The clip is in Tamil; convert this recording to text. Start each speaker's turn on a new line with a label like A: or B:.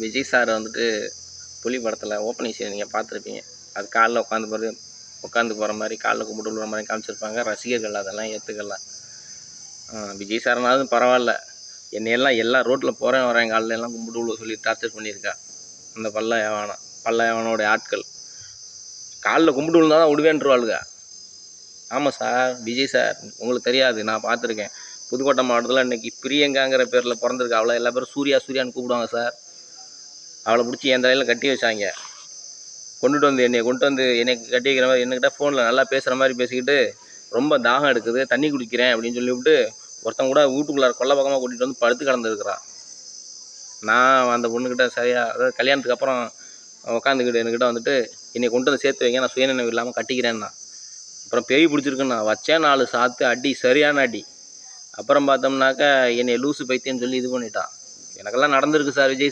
A: விஜய் சார் வந்துட்டு புலி படத்தில் ஓப்பனிங் சீன் நீங்கள் பார்த்துருப்பீங்க. அது காலில் உட்காந்து போகிறது உட்காந்து போகிற மாதிரி காலில் கும்பிட்டு விழுற மாதிரி காமிச்சிருப்பாங்க. ரசிகர்கள் அதெல்லாம் ஏற்றுக்கலாம் விஜய் சார்னாலும் பரவாயில்ல. என்னையெல்லாம் எல்லா ரோட்டில் போகிறேன் வரேன் காலில் எல்லாம் கும்பிட்டு விழுவ சொல்லி டார்ச்சர் பண்ணியிருக்கா. அந்த பல்ல ஏவானம் பல்ல ஏவானோடைய ஆட்கள். காலில் கும்பிட்டு விழுந்தால் தான் விடுவேன்ருவாளுங்க ஆமாம் சார் விஜய் சார் உங்களுக்கு தெரியாது நான் பார்த்துருக்கேன். புதுக்கோட்டை மாவட்டத்தில் இன்னைக்கு பிரியங்காங்கிற பேரில் பிறந்திருக்கா. அவளை எல்லா பேரும் சூர்யா சூர்யான்னு கூப்பிடுவாங்க சார். அவளை பிடிச்சி என் தலையில் கட்டி வச்சாங்க. கொண்டுட்டு வந்து என்னை கொண்டு வந்து என்னை கட்டி வைக்கிற மாதிரி என்கிட்ட ஃபோனில் நல்லா பேசுகிற மாதிரி பேசிக்கிட்டு ரொம்ப தாகம் எடுக்குது தண்ணி குடிக்கிறேன் அப்படின்னு சொல்லிவிட்டு ஒருத்தன் கூட வீட்டுக்குள்ளார கொல்லை பக்கமாக கூட்டிகிட்டு வந்து படுத்து கிடந்துருக்குறான் நான் அந்த பொண்ணுக்கிட்ட சரியாக அதாவது கல்யாணத்துக்கு அப்புறம் உட்காந்துக்கிட்டு என்கிட்ட வந்துட்டு என்னை கொண்டு வந்து சேர்த்து வைங்க நான் சுயநினைவு இல்லாமல் கட்டிக்கிறேன்னா. அப்புறம் பேய் பிடிச்சிருக்குண்ணா வச்சேன் நாலு சாத்து அடி சரியான அடி. அப்புறம் பார்த்தோம்னாக்கா என்னை லூசு பைத்தியம்னு சொல்லி இது பண்ணிட்டான். எனக்கெல்லாம் நடந்திருக்கு சார் விஜய்